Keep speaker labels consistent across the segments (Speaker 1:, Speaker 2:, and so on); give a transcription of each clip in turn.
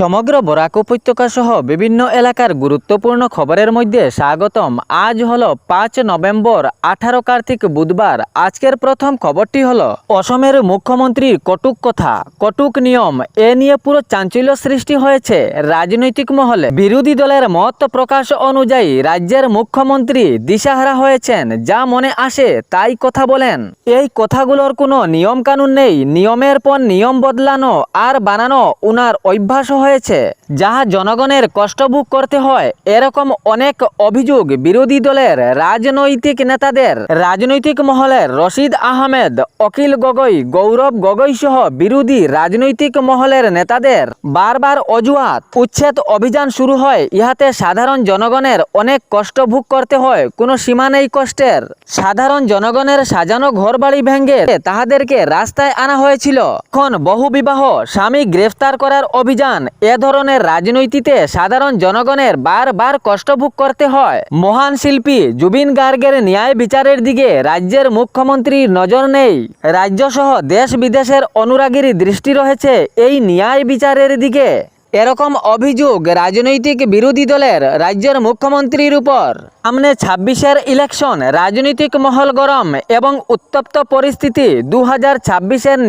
Speaker 1: সমগ্র বরাক উপত্যকা সহ বিভিন্ন এলাকার গুরুত্বপূর্ণ খবরের মধ্যে স্বাগতম। আজ হলো পাঁচ নভেম্বর, আঠারো কার্তিক বুধবার। আজকের প্রথম খবরটি হলো, অসমের মুখ্যমন্ত্রীর কটুক কথা। কটুক নিয়ম, এ নিয়ে পুরো চাঞ্চল্য সৃষ্টি হয়েছে রাজনৈতিক মহলে। বিরোধী দলের মত প্রকাশ অনুযায়ী রাজ্যের মুখ্যমন্ত্রী দিশাহারা হয়েছেন। যা মনে আসে, তাই কথা বলেন। এই কথাগুলোর কোনো নিয়ম কানুন নেই। নিয়মের পর নিয়ম বদলানো আর বানানো উনার অভ্যাস হয়েছে যাহা জনগণের কষ্ট ভোগ করতে হয়, এরকম অনেক অভিযোগ বিরোধী দলের রাজনৈতিক নেতাদের। রাজনৈতিক মহলের রশিদ আহমেদ, অখিল গগৈ, গৌরব গগৈ সহ বিরোধী রাজনৈতিক মহলের নেতাদের বারবার অজুহাত, উচ্ছেদ অভিযান শুরু হয়। ইহাতে সাধারণ জনগণের অনেক কষ্ট ভোগ করতে হয়, কোনো সীমা নেই কষ্টের। সাধারণ জনগণের সাজানো ঘরবাড়ি ভেঙ্গে তাহাদেরকে রাস্তায় আনা হয়েছিল। এখন বহু বিবাহ, স্বামী গ্রেফতার করার অভিযান, এ ধরনের রাজনৈতিতে সাধারণ জনগণের বারবার কষ্ট ভোগ করতে হয়। মহান শিল্পী জুবিন গার্গের ন্যায় বিচারের দিকে রাজ্যের মুখ্যমন্ত্রীর নজর নেই। রাজ্যসহ দেশ বিদেশের অনুরাগীর দৃষ্টি রয়েছে এই ন্যায় বিচারের দিকে। এরকম অভিযোগ রাজনৈতিক বিরোধী দলের রাজ্যের মুখ্যমন্ত্রীর উপর। সামনে ছাব্বিশের ইলেকশন, রাজনৈতিক মহল গরম এবং উত্তপ্ত পরিস্থিতি দু হাজার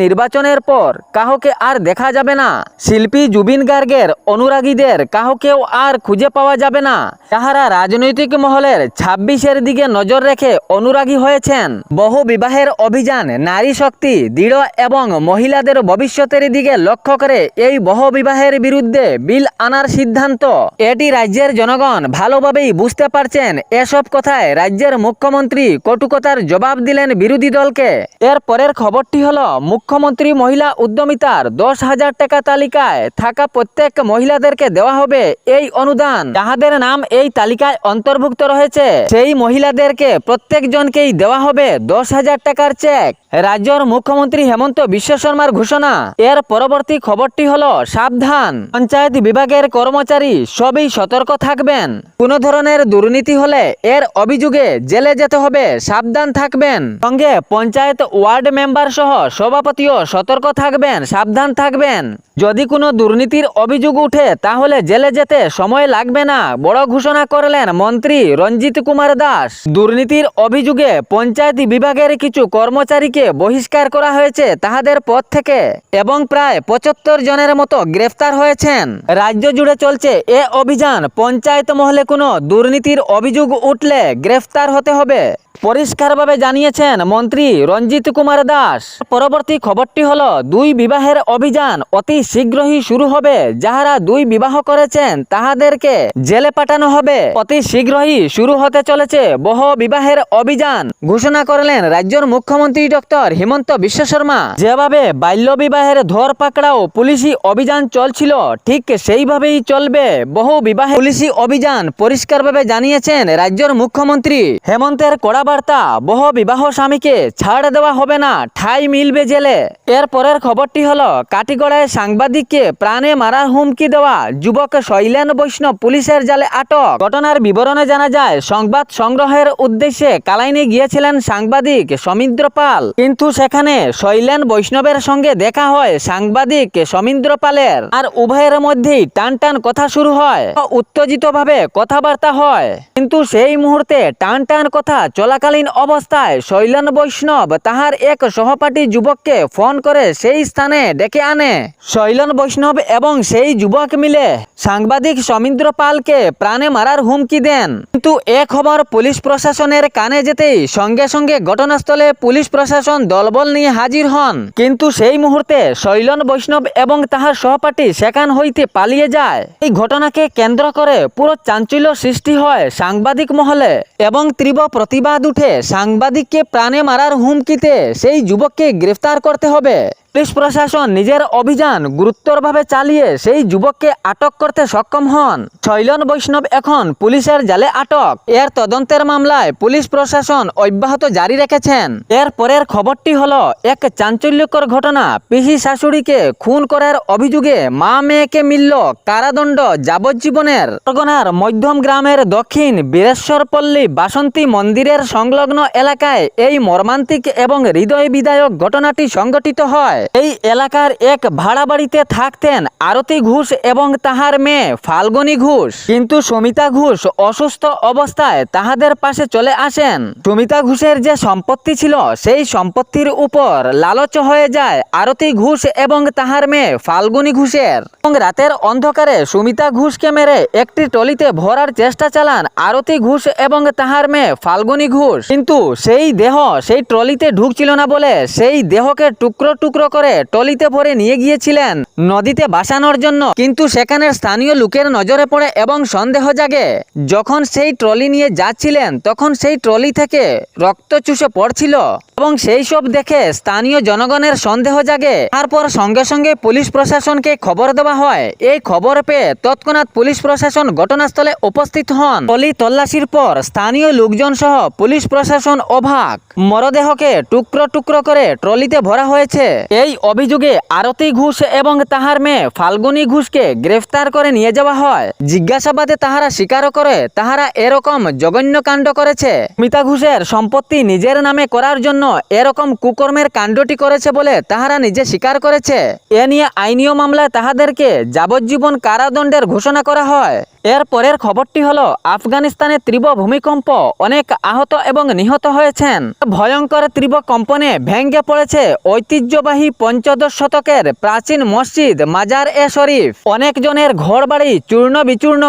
Speaker 1: নির্বাচনের পর কাহকে আর দেখা যাবে না। শিল্পী জুবিন গার্গের অনুরাগীদের কাহকেও আর খুঁজে পাওয়া যাবে না। তাহারা রাজনৈতিক মহলের ছাব্বিশের দিকে নজর রেখে অনুরাগী হয়েছেন। বহু বিবাহের অভিযান, নারী শক্তি, দৃঢ় এবং মহিলাদের ভবিষ্যতের দিকে লক্ষ্য করে এই বহু বিবাহের বিরুদ্ধে বিল আনার সিদ্ধান্ত। এটি রাজ্যের জনগণ ভালোভাবেই বুঝতে পারছেন এসব কথায় রাজ্যের মুখ্যমন্ত্রী কটুকতার জবাব দিলেন বিরোধী দলকে। এর পরের খবরটি হলো, মুখ্যমন্ত্রী মহিলা উদ্যমিতার দশ হাজার টাকা তালিকায় থাকা প্রত্যেক মহিলাদেরকে দেওয়া হবে এই অনুদান। যাহাদের নাম এই তালিকায় অন্তর্ভুক্ত রয়েছে, সেই মহিলাদেরকে প্রত্যেকজনকেই দেওয়া হবে দশ হাজার টাকার চেক। রাজ্যের মুখ্যমন্ত্রী হেমন্ত বিশ্ব শর্মার ঘোষণা। এর পরবর্তী খবরটি হলো, সাবধান। পঞ্চায়েত বিভাগের কর্মচারী সবই সতর্ক থাকবেন। কোনো ধরনের দুর্নীতি হলে এর অভিযোগে জেলে যেতে হবে, সাবধান থাকবেন। সঙ্গে পঞ্চায়েত ওয়ার্ড মেম্বার সহ সভাপতিও সতর্ক থাকবেন, সাবধান থাকবেন। যদি কোনো দুর্নীতির অভিযোগ উঠে, তাহলে জেলে যেতে সময় লাগবে না। বড় ঘোষণা করলেন মন্ত্রী রঞ্জিত কুমার দাস। দুর্নীতির অভিযোগে পঞ্চায়েত বিভাগের কিছু কর্মচারীকে বহিষ্কার করা হয়েছে তাহাদের পদ থেকে, এবং প্রায় পঁচাত্তর জনের মতো গ্রেফতার হয়েছেন। রাজ্য জুড়ে চলছে এ অভিযান। পঞ্চায়েত মহলে কোনো দুর্নীতির অভিযোগ উঠলে গ্রেফতার হতে হবে। পরিষ্কারভাবে জানিয়েছেন মন্ত্রী রঞ্জিত কুমার দাস। পরবর্তী খবরটি হলো, দুই বিবাহের অভিযান অতি শীঘ্রই শুরু হবে। যাহারা দুই বিবাহ করেছেন, তাহাদেরকে জেলে পাঠানো হবে। অতি শীঘ্রই শুরু হতে চলেছে বহু বিবাহের অভিযান। ঘোষণা করলেন রাজ্যের মুখ্যমন্ত্রী ডক্টর হিমন্ত বিশ্ব শর্মা। যেভাবে বাল্য বিবাহের ধর পাকড়াও পুলিশি অভিযান চলছিল, ঠিক সেইভাবেই চলবে। বহু বিবাহে পুলিশি অভিযান পরিষ্কারভাবে জানিয়েছেন রাজ্যের মুখ্যমন্ত্রী। হেমন্তের কড়া বার্তা বহু বিবাহ স্বামীকে ছাড় দেওয়া হবে না, ঠাই মিলবে জেলে। এর পরের খবরটি হলো, কাটিগড়ায় সাংবাদিককে প্রাণে মারার হুমকি দেওয়া যুবক শৈলেন বৈষ্ণব পুলিশের জালে আটক। ঘটনার বিবরণে জানা যায়, সংবাদ সংগ্রহের উদ্দেশ্যে কালাইনে গিয়েছিলেন সাংবাদিক সমীন্দ্র পাল। কিন্তু সেখানে শৈলেন বৈষ্ণবের সঙ্গে দেখা হয় সাংবাদিক সমীন্দ্র পালের। আর উভয়ের মধ্যেই টান টান কথা শুরু হয়, উত্তেজিতভাবে কথাবার্তা হয়। কিন্তু সেই মুহূর্তে টান টান কথা চলাকালীন অবস্থায় শৈলেন বৈষ্ণব তাহার এক সহপাঠী যুবককে ফোন করে সেই স্থানে ডেকে আনে। শৈলেন বৈষ্ণব এবং সেই যুবক মিলে সাংবাদিক সমীন্দ্র পালকে প্রাণে মারার হুমকি দেন। কিন্তু এ খবর পুলিশ প্রশাসনের কানে যেতেই সঙ্গে সঙ্গে ঘটনাস্থলে পুলিশ প্রশাসন দলবল নিয়ে হাজির হন। কিন্তু সেই মুহূর্তে শৈলন বৈষ্ণব এবং তাহার সহপাঠী সেখান হইতে পালিয়ে যায়। এই ঘটনাকে কেন্দ্র করে পুরো চাঞ্চল্য সৃষ্টি হয় সাংবাদিক মহলে এবং তীব্র প্রতিবাদ উঠে সাংবাদিককে প্রাণে মারার হুমকিতে সেই যুবককে গ্রেফতার করতে হবে। পুলিশ প্রশাসন নিজের অভিযান গুরুতরভাবে চালিয়ে সেই যুবককে আটক করতে সক্ষম হন। শৈলন বৈষ্ণব এখন পুলিশের জালে আটক। এর তদন্তের মামলায় পুলিশ প্রশাসন অব্যাহত জারি রেখেছেন। এর পরের খবরটি হলো, এক চাঞ্চল্যকর ঘটনা। পিসি শাশুড়িকে খুন করার অভিযোগে মা মেয়েকে মিলল কারাদণ্ড যাবজ্জীবনের। পরগনার মধ্যম গ্রামের দক্ষিণ বীরেশ্বরপল্লী বাসন্তী মন্দিরের সংলগ্ন এলাকায় এই মর্মান্তিক এবং হৃদয় বিদায়ক ঘটনাটি সংঘটিত হয়। যায়। এই এলাকার এক ভাড়া বাড়িতে থাকতেন আরতি ঘোষ এবং তাহার মেয়ে ফাল্গুনী ঘোষ। কিন্তু সুমিতা ঘোষ অসুস্থ অবস্থায় তাহাদের পাশে চলে আসেন। সুমিতা ঘোষের যে সম্পত্তি ছিল, সেই সম্পত্তির উপর লালচ হয়ে যায় আরতি ঘোষ এবং তাহার মেয়ে ফাল্গুনী ঘোষের। এবং রাতের অন্ধকারে সুমিতা ঘোষকে মেরে একটি টলিতে ভরার চেষ্টা চালান আরতি ঘোষ এবং তাহার মেয়ে ফাল্গুনী ঘোষ। কিন্তু সেই দেহ সেই ট্রলিতে ঢুকছিল না বলে সেই দেহকে টুকরো টুকরো করে টলিতে ভরে নিয়ে গিয়েছিলেন। নদীতে বাসানোর জন্য। কিন্তু সেখানের স্থানীয় লোকের নজরে পড়ে এবং সন্দেহ জাগে। যখন সেই ট্রলি নিয়ে যাচ্ছিলেন, তখন সেই ট্রলি থেকে রক্ত চুষে পড়ছিল। এবং সেই সব দেখে স্থানীয় জনগণের সন্দেহ জাগে। তারপর সঙ্গে সঙ্গে পুলিশ প্রশাসনকে খবর দেওয়া হয়। এই খবর পেয়ে তৎক্ষণাৎ পুলিশ প্রশাসন ঘটনাস্থলে উপস্থিত হন। টলি তল্লাশির পর স্থানীয় লোকজন সহ পুলিশ প্রশাসন অভাগ মরদেহকে টুকরো টুকরো করে ট্রলিতে ভরা হয়েছে। এই অভিযোগে আরতি ঘোষ এবং তাহার মেয়ে ফাল্গুনী ঘোষকে গ্রেফতার করে নিয়ে যাওয়া হয়। জিজ্ঞাসাবাদে তাহারা স্বীকার করে, তাহারা এরকম জঘন্য কাণ্ড করেছে। মিতা ঘোষের সম্পত্তি নিজের নামে করার জন্য এরকম কুকর্মের কাণ্ডটি করেছে বলে তাহারা নিজে স্বীকার করেছে। এ নিয়ে আইনীয় মামলায় তাহাদেরকে যাবজ্জীবন কারাদণ্ডের ঘোষণা করা হয়। এর পরের খবরটি হলো, আফগানিস্তানে তীব্র ভূমিকম্প, অনেক আহত এবং নিহত হয়েছেন। ভয়ঙ্কর তীব্র কম্পনে ভেঙ্গে পড়েছে ঐতিহ্যবাহী পঞ্চদশ শতকের প্রাচীন মসজিদ মাজার এ শরীফ। অনেক জনের ঘর বাড়ি চূর্ণ বিচূর্ণ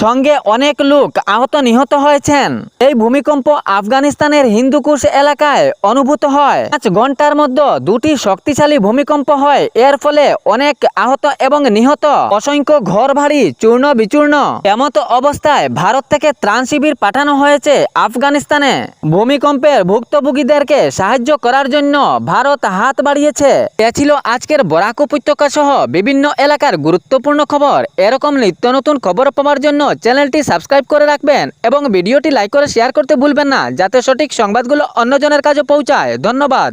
Speaker 1: সঙ্গে অনেক লোক আহত নিহত হয়েছেন। এই ভূমিকম্প আফগানিস্তানের হিন্দুকুশ এলাকায় অনুভূত হয়। পাঁচ ঘণ্টার মধ্যে দুটি শক্তিশালী ভূমিকম্প হয়। এর ফলে অনেক আহত এবং নিহত, অসংখ্য ঘর বাড়ি চূর্ণ বিচূর্ণ এমত অবস্থায় ভারত থেকে ত্রাণ শিবির পাঠানো হয়েছে আফগানিস্তানে। ভূমিকম্পের ভুক্তভোগীদেরকে সাহায্য করার জন্য ভারত হাত বাড়িয়েছে। এ ছিল আজকের বরাক উপত্যকা সহ বিভিন্ন এলাকার গুরুত্বপূর্ণ খবর। এরকম নিত্য নতুন খবর পাওয়ার জন্য চ্যানেলটি সাবস্ক্রাইব করে রাখবেন এবং ভিডিওটি লাইক করে শেয়ার করতে ভুলবেন না, যাতে সঠিক সংবাদগুলো অন্যজনের কাছে পৌঁছায়। ধন্যবাদ।